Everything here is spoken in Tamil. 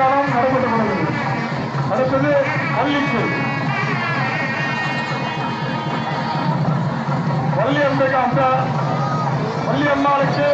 காலம் நடைபெற்றுக் கொண்டது அடுத்தது வள்ளிக்கு வள்ளி அம்பேக அம்மா வள்ளி அம்மாளுக்கு